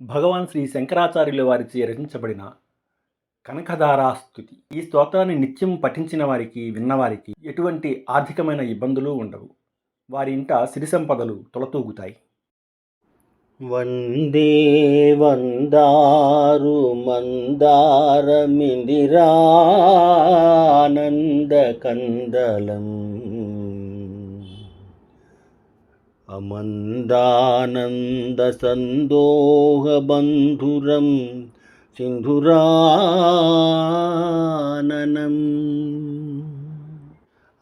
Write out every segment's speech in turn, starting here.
భగవాన్ శ్రీ శంకరాచార్యుల వారిచే రచించబడిన కనకధారాస్తుతి ఈ స్తోత్రాన్ని నిత్యం పఠించిన వారికి విన్నవారికి ఎటువంటి ఆర్థికమైన ఇబ్బందులు ఉండవు. వారి ఇంట సిరి సంపదలు తొలతూగుతాయి. వందే వందారు మందారమిందిరానంద కందలం అమందానంద సందోహ బంధురం సింధురాననం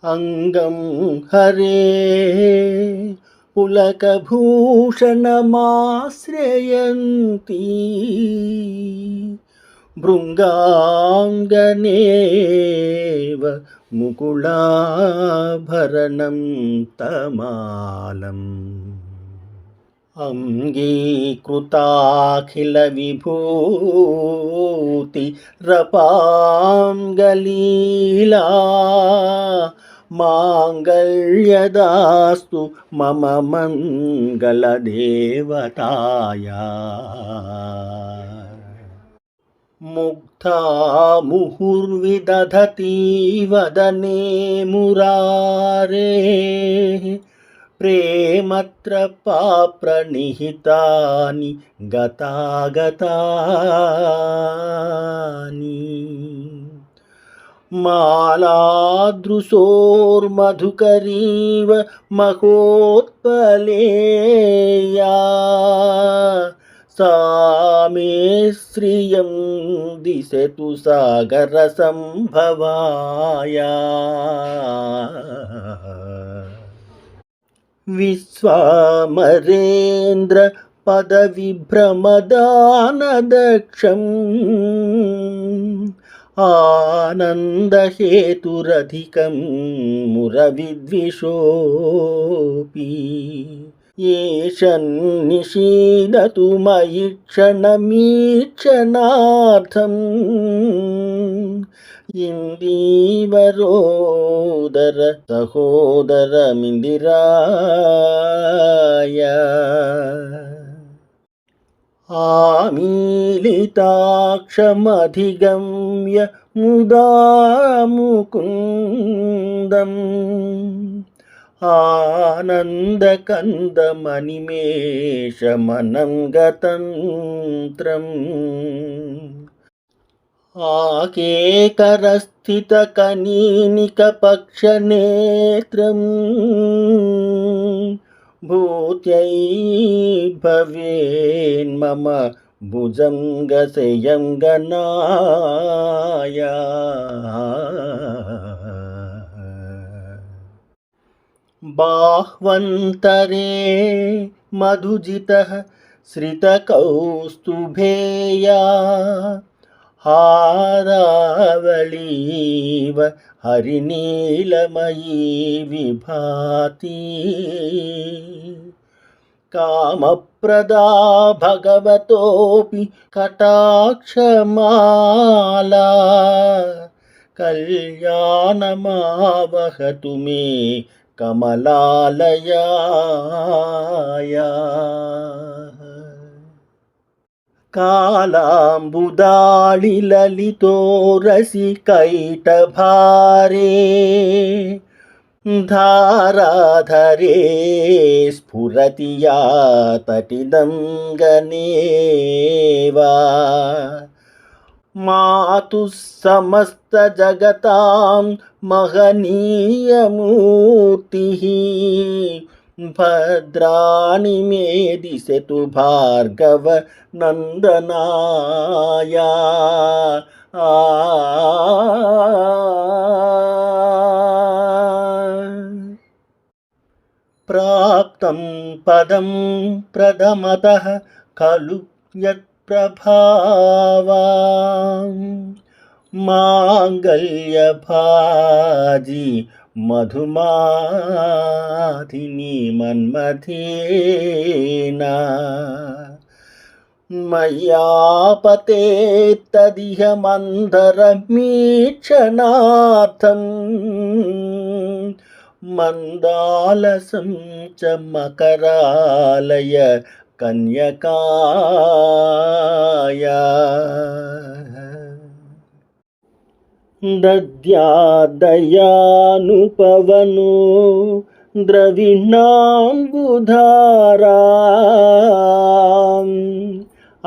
అంగం హరే పులకభూషణమాశ్రయంతి భృంగాంగనేవ ముకుళాభరణం తమాలం. అంగీకృతాఖిల విభూతి రపాం మాంగళ్యదాస్తు మమ మంగళదేవతాయా ముగ్ధా ముహుర్విదధతి వదనే మురారే ప్రేమత్ర పాప్రణిహితాని గతాగతాని మాలాదృశోర్మధుకరీవ మహోత్పలేయా सा मे श्रियं दिशतु सागरसम्भवाया विश्वामरेन्द्र पदविभ्रमदानदक्षम् आनन्दहेतुरधिकं मुरविद्विषोऽपि ఏషన్నిషీదతు మయి క్షణమీక్షణార్థం ఇందీవరోదర సహోదరమిందిరాయ ఆమీలితాక్షమధిగమ్య ముదా ముకుందం मुकुन्दम् आनन्दकन्दमनिमेषमनं गतन्त्रम् आकेकरस्थितकनीनिकपक्षनेत्रम् भूत्यै भवेन्मम भुजं बाह्वन्तरे मधुजितः श्रितकौस्तुभेया हारावलीव हरिनीलमयी विभाति कामप्रदा भगवतोऽपि कटाक्षमाला कल्याणमावहतु मे कमलालया कालाम्बुदालि ललितो रसिकैटभारे धाराधरे स्फुरति या तटिदङ्गने मातुः समस्तजगतां महनीयमूर्तिः। भद्राणि मे दिशतु भार्गव नन्दनाया। प्राप्तं पदं प्रथमतः खलु यत्प्रभावा మాంగళ్యభాజి మధుమాధిని మన్మథేనా? మయాపతేత్తదిహ మందరమీక్షణార్థం మందాలసం చ మకరాలయ కన్యకాయ. दद्यादयानुपवनो द्रविणाम्बुधाराम्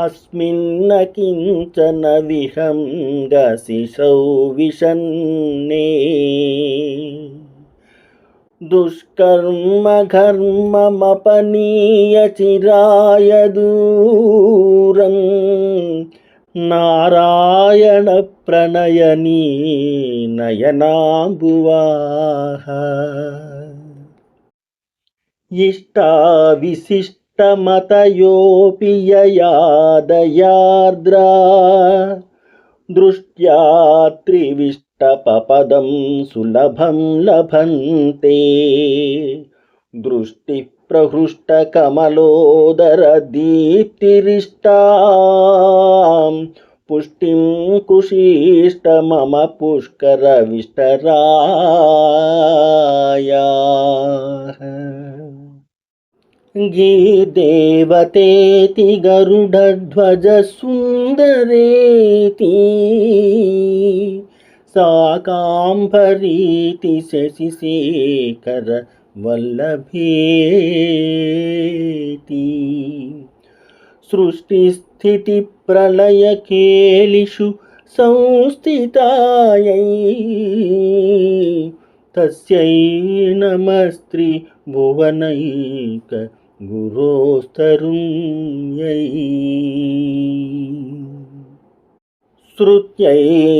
अस्मिन्न किञ्चन विहङ्गसिषौ विषन्ने दुष्कर्मघर्ममपनीय चिराय दूरम् నారాయణ ప్రణయనీ నయనాంబువాహ. ఇష్టావిశిష్టమతయోపి యయాదయార్ద్రా దృష్ట్యా త్రివిష్టపదం సులభం లభంతే దృష్టి दृष्टिप्रहृष्टकमलोदरदीप्तिरिष्टां पुष्टिं कृषीष्ट मम पुष्करविष्टरायाः गीदेवतेति गरुडध्वजसुन्दरेति साकाम्भरीति शशिशेखर వల్లభేతి సృష్టిస్థితిప్రళయకేలిషు సంస్థితాయై. తస్యై నమస్త్రి భువనైక గురోస్తరుణ్యై.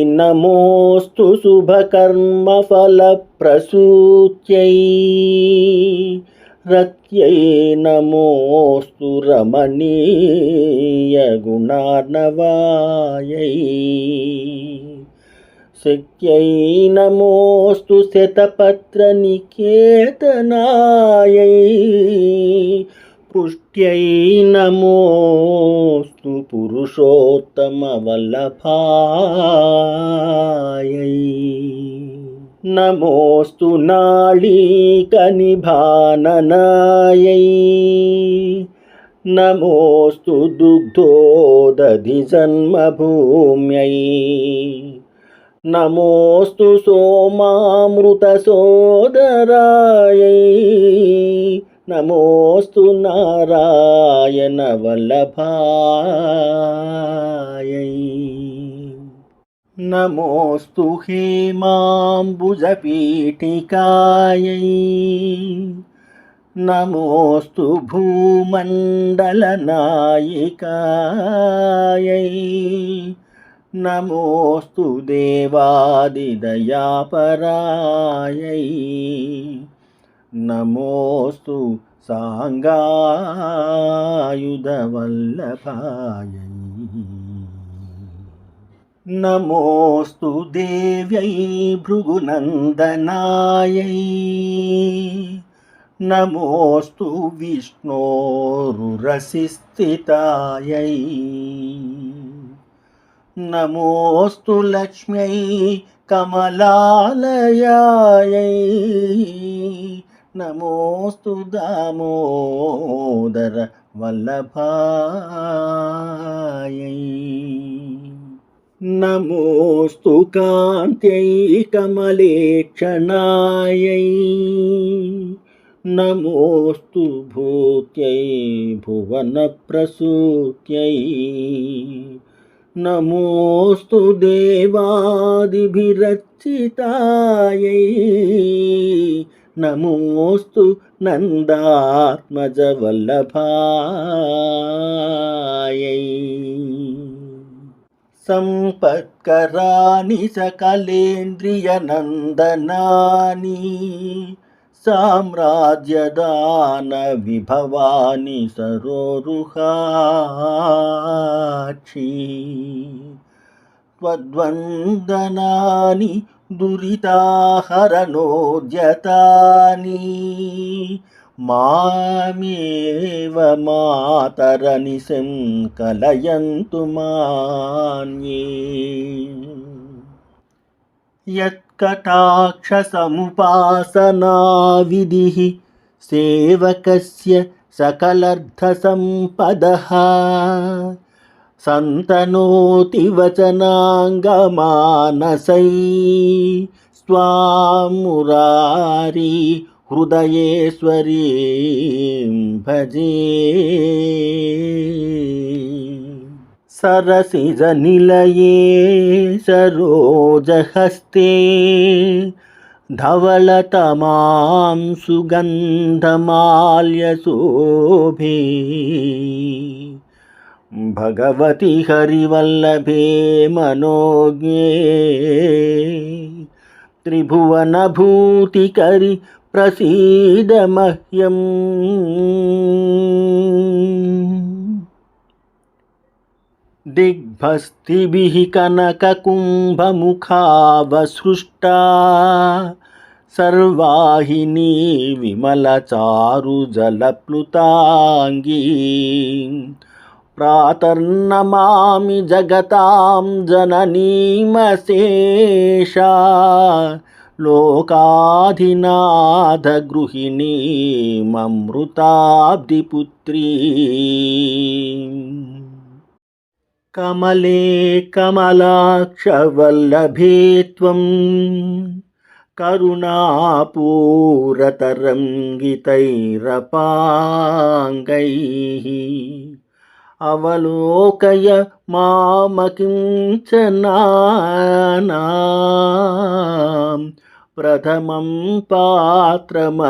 నమోస్తు శుభకర్మ ఫల ప్రసూత్యై. రత్యై నమోస్తు రమణీయ గుణార్ణవాయై. శక్త్యై నమోస్తు శతపత్ర నికేతనాయై. పుష్ట్యై నమో పురుషోత్తమవల్లభాయై. నమోస్తు నాళీకనిభాననాయై నమోస్తు దుగ్ధోదధి జన్మభూమ్యై. నమోస్తు సోమామృతసోదరాయై. నమోస్తు నారాయణ వల్లభాయ. నమోస్తు హేమాంబుజపీఠికాయై. నమోస్తు భూమండలనాయికాయై. నమోస్తు దేవాదిదయాపరాయై. నమోస్తు సాంగాయుధవల్లభాయ నమోస్తు దేవ్యై భృగునందనాయై. నమోస్తు విష్ణోరురసిస్థితాయై. నమోస్తు లక్ష్మ్యై కమలాలయాయై. నమోస్తు దామోదర వల్లభాయై. నమోస్తు కాంత్యై కమలేక్షణాయ నమోస్తు భూత్యై భువన ప్రసూత్యై నమోస్తు దేవాదిభిరచితాయై भुवनप्रसूत्यै नमोऽस्तु देवादिभिरर्चितायै नमोऽस्तु नन्दात्मजवल्लभायै सम्पत्कराणि सकलेन्द्रियनन्दनानि साम्राज्यदानविभवानि सरोरुहाक्षी त्वद्वन्दनानि दुरिताहरणोद्यतानि मामेव मातरनिशं कलयन्तु मान्ये यत्कटाक्षसमुपासनाविधिः सेवकस्य सकलर्थसम्पदः సంతనోతివచనాంగమానసై స్వామురారీ హృదయేశ్వరీ భజే. సరసిజ నిలయే సరోజహస్తే ధవళతమాం సుగంధమాల్యశోభే. భగవతి హరివల్లభే మనోజ్ఞే. త్రిభువనభూతికరి ప్రసీద మహ్యం. దిగ్భస్తిభిః కనకకుంభముఖావసృష్టా సర్వాహినీ విమలచారుజలప్లుతాంగీ ప్రాతర్నమామి జగతాం జననీమశేష లోకాధినాథ గృహిణీమృతాబ్దిపుత్రీ కమలే కమలాక్షవల్లభే త్వం. కరుణాపూరతరంగితైరపాంగై. करुणापूरतरङ्गितैरपाङ्गैः अवलोकय मामकिञ्चनानां प्रथमं पात्रमकृत्रिमं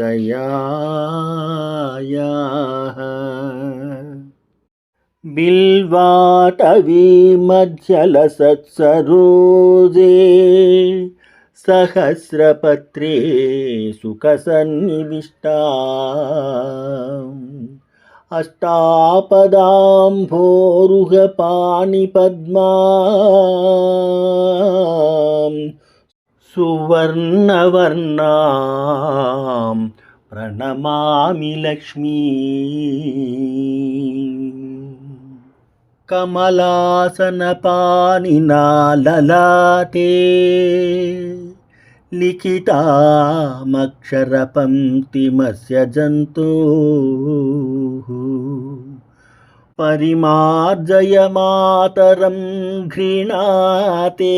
दयायाः बिल्वाटवी मध्यलसत्सरोजे सहस्रपत्रे सुखसन्निविष्टा अष्टापदाम्भोरुहपाणिपद्मा सुवर्णवर्णां प्रणमामि लक्ष्मी कमलासनपानिना ललाटे लिखितामक्षरपङ्क्तिमस्य जन्तोः परिमार्जय मातरं घृणाते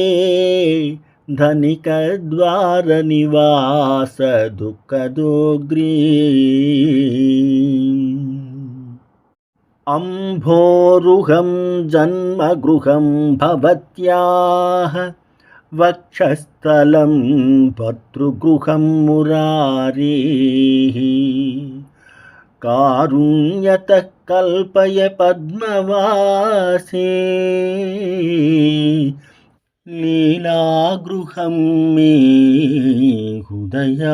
धनिकद्वारनिवास दुःखदोग्री अम्भोरुहं जन्मगृहं भवत्याः वक्षस्थलं भर्तृगृहं मुरारेः। कारुण्यतः కల్పయ పద్మవాసే. లీలాగృహం మే హృదయారవిందం.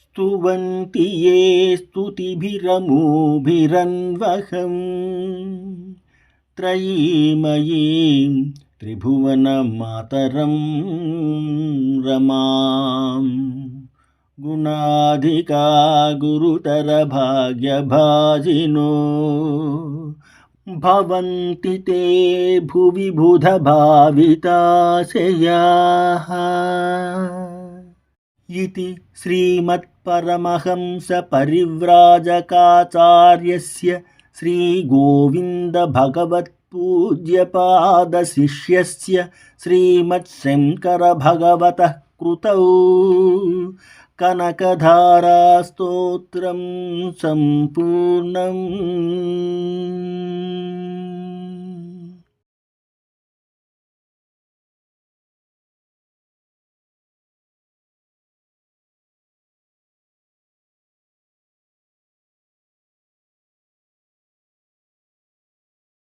స్తువంతి ఏ స్తుతిభిరమోభిరన్వహం. త్రయీమయీం త్రిభువనమాతరం రమాం. గుణాధికా గురుతర భాగ్యభాజినో. భవంతి తే భువి బుధ భావితాశయా ఇది శ్రీమత్పరమహంస పరివ్రాజకాచార్యస్య శ్రీగోవింద భగవత్పూజ్యపాద कृतौ కనకధారాస్తోత్రం సంపూర్ణం.